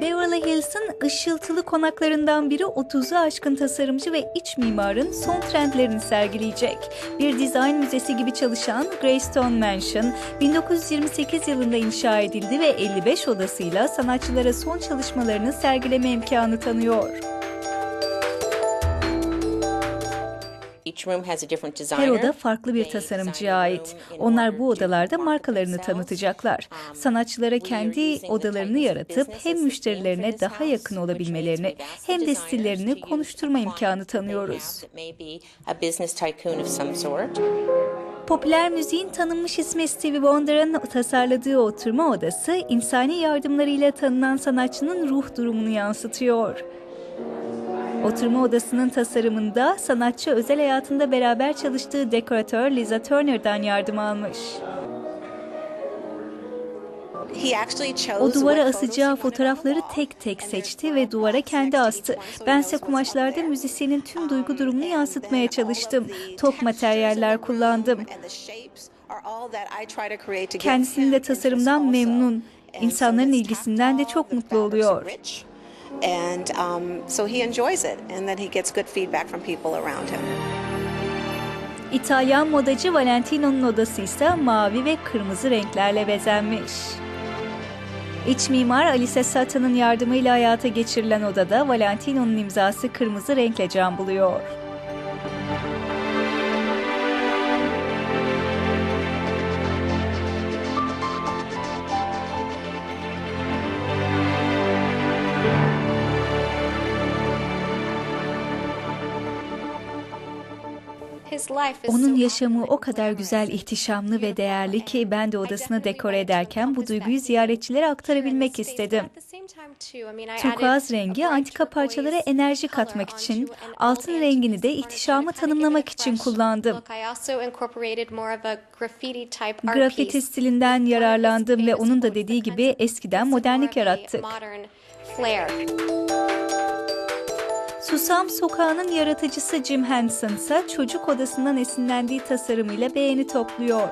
Beverly Hills'ın ışıltılı konaklarından biri 30'u aşkın tasarımcı ve iç mimarın son trendlerini sergileyecek. Bir dizayn müzesi gibi çalışan Greystone Mansion, 1928 yılında inşa edildi ve 55 odasıyla sanatçılara son çalışmalarını sergileme imkanı tanıyor. Her oda farklı bir tasarımcıya ait. Onlar bu odalarda markalarını tanıtacaklar. Sanatçılara kendi odalarını yaratıp hem müşterilerine daha yakın olabilmelerini hem de stillerini konuşturma imkanı tanıyoruz. Popüler müziğin tanınmış ismi Stevie Wonder'ın tasarladığı oturma odası, insani yardımlarıyla tanınan sanatçının ruh durumunu yansıtıyor. Oturma odasının tasarımında sanatçı özel hayatında beraber çalıştığı dekoratör Liza Turner'dan yardım almış. O duvara asacağı fotoğrafları tek tek seçti ve duvara kendi astı. Bense kumaşlarda müzisyenin tüm duygu Um, durumunu yansıtmaya çalıştım. Top materyaller kullandım. Kendisinin de tasarımdan memnun. İnsanların ilgisinden de çok mutlu oluyor. And um, so he enjoys it and then he gets good feedback from people around him. İtalyan modacı Valentino'nun odası ise mavi ve kırmızı renklerle bezenmiş. İç mimar Alice Sata'nın yardımıyla hayata geçirilen odada Valentino'nun imzası kırmızı renkle can buluyor. Onun yaşamı o kadar güzel, ihtişamlı ve değerli ki ben de odasını dekore ederken bu duyguyu ziyaretçilere aktarabilmek istedim. Turkuaz rengi antika parçalara enerji katmak için, altın rengini de ihtişamı tanımlamak için kullandım. Grafiti stilinden yararlandım ve onun da dediği gibi eskiden modernlik yarattık. Susam Sokağı'nın yaratıcısı Jim Henson ise çocuk odasından esinlendiği tasarımıyla beğeni topluyor.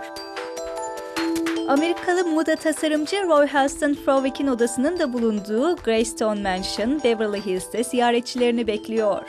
Amerikalı moda tasarımcı Roy Halston Frowick'in odasının da bulunduğu Greystone Mansion, Beverly Hills'te ziyaretçilerini bekliyor.